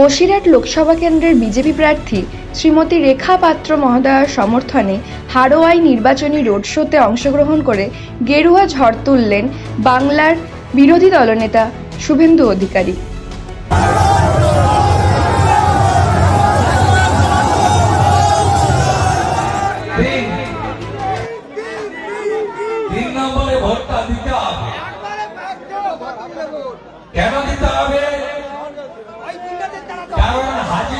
বসিরহাট লোকসভা কেন্দ্রের বিজেপি প্রার্থী শ্রীমতী রেখা পাত্র মহোদয়ার সমর্থনে হাড়োয়াই নির্বাচনী রোড শোতে অংশগ্রহণ করে গেরুয়া ঝড় তুললেন বাংলার বিরোধী দলনেতা শুভেন্দু অধিকারী। কেন দিতে হবে কারণ হাজি নুর-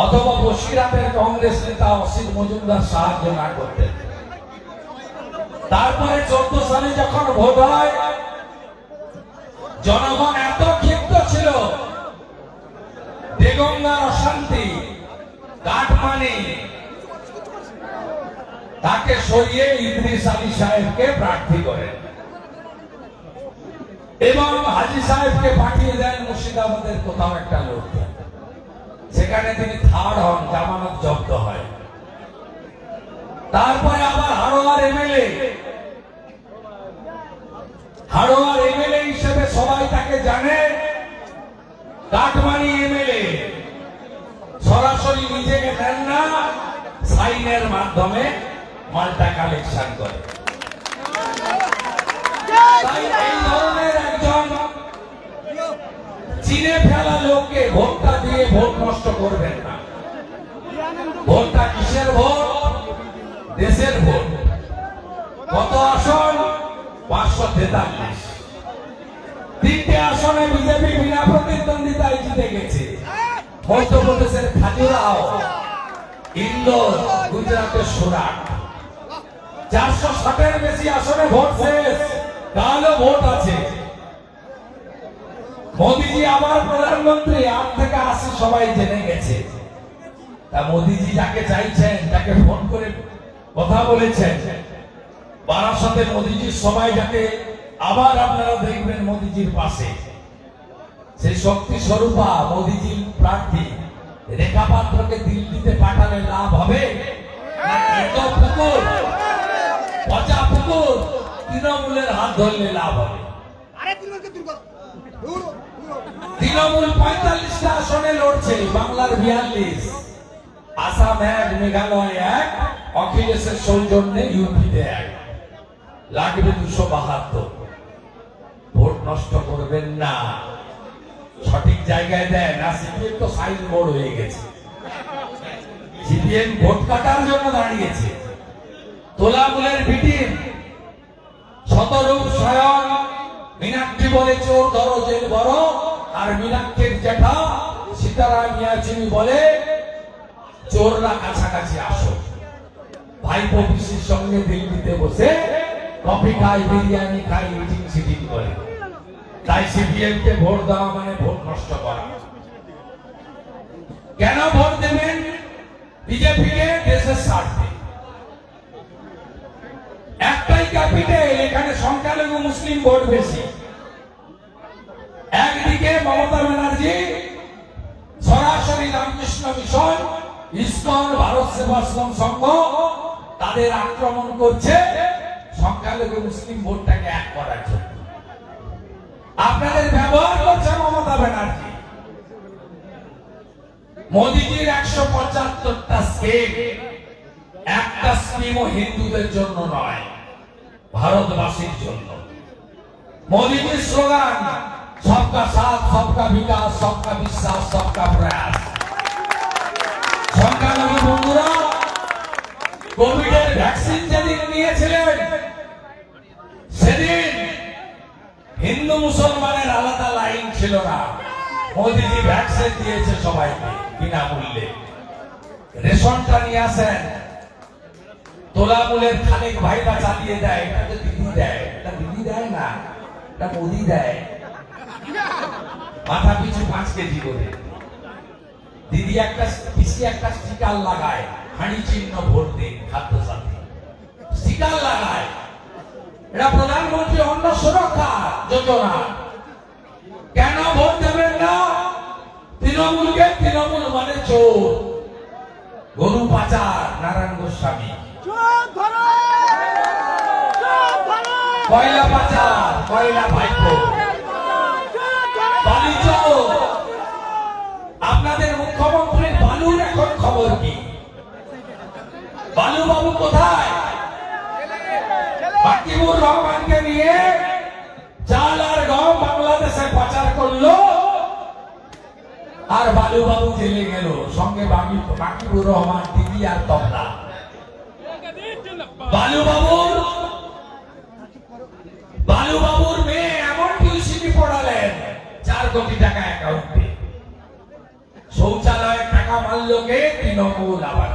অথবা বসিরাটের কংগ্রেস নেতা অসিত মজুমদার সাহায্য না করতেন। তারপরে চোদ্দ সালে যখন ভোট হয়, জনগণ এত ক্ষিপ্ত ছিল, দেগঙ্গার অশান্তি, কাঠমানি, তাকে সরিয়ে ইদ্রিস আলী সাহেবকে প্রার্থী করেন এবং হাজি সাহেবকে পাঠিয়ে দেন মুর্শিদাবাদের কোথাও একটা লোক। সেখানে তিনি থার্ড হন, জামানত জব্দ হয়। তারপরে আবার হাড়োয়ার এমএলএ। হাড়োয়ার এমএলএ হিসেবে সবাই তাকে জানে কাঠমানি এমএলএ। সরাসরি নিজেকে দেন না, সাইনের মাধ্যমে মালটা কালেকশন করে। ধরনের একজন চিনে ফেলা লোককে ভোটটা দিয়ে ভোট নষ্ট করবেন না। ভোটটা কিসের ভোট? দেশের ভোট। কত আসন? পাঁচশো তেতাল্লিশ। তিনটে আসনে বিজেপি বিনা প্রতিদ্বন্দ্বিতায় জিতে গেছে। মধ্যপ্রদেশের খাজুরাও, ইন্দোর, গুজরাটের সুরাট চারশো ষাটের বেশি আসনে ভোট শেষ। তাহলেও ভোট আছে। মোদিজি আবার প্রধানমন্ত্রী থেকে সবাই জেনে গেছে। তা যাকে চাইছেন ফোন করে কথা বলেছেন। সবাই যাকে, আবার আপনারা দেখবেন পাশে। সেই শক্তি স্বরূপা মোদিজির প্রার্থী। রেখা পাত্রকে দিল্লিতে পাঠালে লাভ হবে? পচা পুকুর? তৃণমূলের হাত ধরলে লাভ হবে আরে তৃণমূলকে দূর করো দূর দূর তৃণমূল পঁয়তাল্লিশটা আসনে লড়ছে বাংলার বিয়াল্লিশ। আসাম এক, মেঘালয় এক, অখিলেশের সৌজন্যে ইউপিতে এক। লাগবে দুশো বাহাত্তর। ভোট নষ্ট করবেন না। সঠিক জায়গায় দেন। না সিপিএম তো সাইন বোর্ড হয়ে গেছে। সিপিএম ভোট কাটার জন্য দাঁড়িয়েছে। তোলামূলের ভিটিম শতরূপ স্বয়ং মীনাক্ষী বলে চোর ধরো জেল বড়, আর মীনাক্ষীর জ্যাঠা সীতারাম মিয়াচিনি বলে, চোররা কাছাকাছি আসো। ভাইপো পিসির সঙ্গে দিল্লিতে বসে কফি খাই বিরিয়ানি খাই মিটিং সিটিং করে। তাই সিপিএম কে ভোট দেওয়া মানে ভোট নষ্ট করা। কেন ভোট দেবেন বিজেপি কে দেশের স্বার্থে। একটাই ক্যাপিটাল, এখানে সংখ্যালঘু মুসলিম ভোট বেশি। একদিকে মমতা ব্যানার্জি, সরাসরি রামকৃষ্ণ মিশন, ইসকন ভারত সেবাশ্রম সংঘ তাদের আক্রমণ করছে সংখ্যালঘু মুসলিম ভোটটাকে এক করার জন্য। আপনাদের ব্যবহার করছে মমতা ব্যানার্জি। মোদিজির একশো পঁচাত্তরটা স্কিম একটা স্কিমও হিন্দুদের জন্য নয়, ভারতবাসীর জন্য। মোদীজির স্লোগান সবকা সাথ সবকা বিকাশ সবকা বিশ্বাস সবকা প্রয়াস সংখ্যালঘু বন্ধুরা কোভিডের ভ্যাকসিন যেদিন নিয়েছিলেন, সেদিন হিন্দু মুসলমানের আলাদা লাইন ছিল না। মোদিজি ভ্যাকসিন দিয়েছে সবাইকে বিনামূল্যে। রেশনটা নিয়ে আসেন। তোলামূলের খানিক ভাইরা চালিয়ে দেয়, এটা তো দিদি দেয়, এটা দিদি দেয় না, এটা মোদি দেয়। মাথা পিছু পাঁচ কেজি করে। দিদি একটা পিসি একটা স্টিকার লাগায় হাঁড়ি চিহ্ন ভোট দিন খাদ্য সাথী স্টিকার লাগায়। এটা প্রধানমন্ত্রী অন্ন সুরক্ষা যোজনা। কেন ভোট দেবেন না? তৃণমূলকে তৃণমূল মানে চোর। গরু পাচার নারায়ণ গোস্বামী। কয়লা পাচার কয়লা ভাইপো চোখ ধরো বালি চোর আপনাদের মুখ্যমন্ত্রীর বালুর এখন খবর কি? বালুবাবু কোথায়? রহমানকে নিয়ে চাল আর গম বাংলাদেশে পাচার করল। আর বালু বাবু জেলে গেল। সঙ্গে বাকিবুর রহমান, দিদি আর তবলা। বালু বাবুর মেয়ে এমন টিউশনি পড়ালেন, চার কোটি টাকা অ্যাকাউন্টে শৌচালয়ে টাকা মারলো কে তৃণমূল আবার।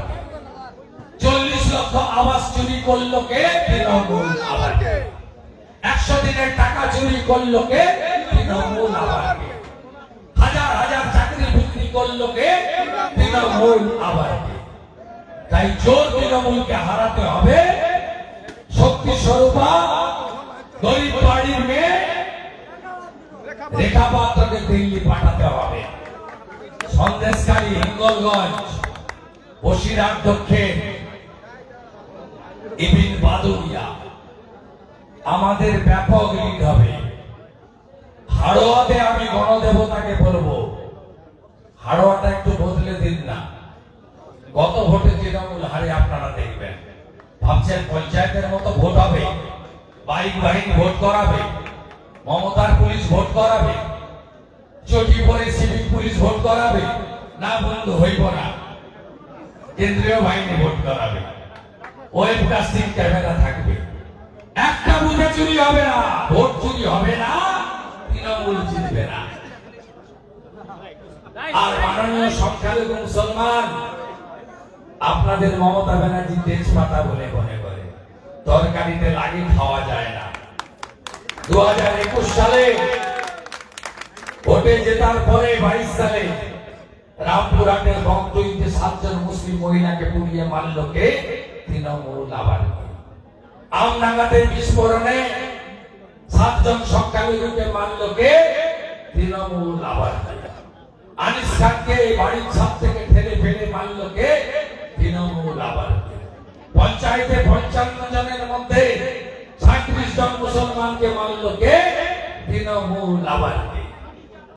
চল্লিশ লক্ষ আবাস চুরি করল কে? তৃণমূল আবার। একশো দিনের টাকা চুরি করল কে? তৃণমূল আবার। হাজার হাজার চাকরি বিক্রি করল কে? তৃণমূল আবার। তাই জোর তৃণমূলকে হারাতে হবে। শক্তি স্বরূপা, গরিব বাড়ির মেয়ে, রেখা দিল্লি সন্দেশকারী হিঙ্গলগঞ্জ বসিরহাট ইবিন বাদুরিয়া। আমাদের ব্যাপক লিড হবে। হাড়োয়াতে আমি গণদেবতাকে বলব। হাড়োয়াটা একটু বদলে দিন না। গত ভোটে তৃণমূল হারে আপনারা দেখবেন। ভাবছেন পঞ্চায়েতের মতো ভোট হবে। বাইক বাহিনী ভোট করাবে। মমতার পুলিশ ভোট করাবে। চটি পরে সিভিক পুলিশ ভোট করাবে। না বন্ধু, হইব না। কেন্দ্রীয় বাহিনী ভোট করাবে। ওয়েব কাস্টিং ক্যামেরা থাকবে। একটা বুথে চুরি হবে না, ভোট চুরি হবে না, তৃণমূল জিতবে না। আর মাননীয় সংখ্যালঘু মুসলমান, আপনাদের মমতা ব্যানার্জি তেজপাতা বলে মনে করে। তরকারিতে লাগে খাওয়া যায় না। দু হাজার একুশ সালে ভোটে জেতার পরে বাইশ সালে রামপুরহাটের বকদইতে সাতজন মুসলিম মহিলাকে পুড়িয়ে মারল কে? তৃণমূল আবার আমডাঙ্গাতে বিস্ফোরণে সাতজন সংখ্যালঘুকে মারল কে? তৃণমূল আবার আনিস খানকে এই বাড়ির ছাদ থেকে ঠেলে ফেলে মারল কে? তৃণমূল আবার পঞ্চায়েতে পঞ্চান্ন জনের মধ্যে সাঁত্রিশ জন মুসলমানকে মারল কে? তৃণমূল আবার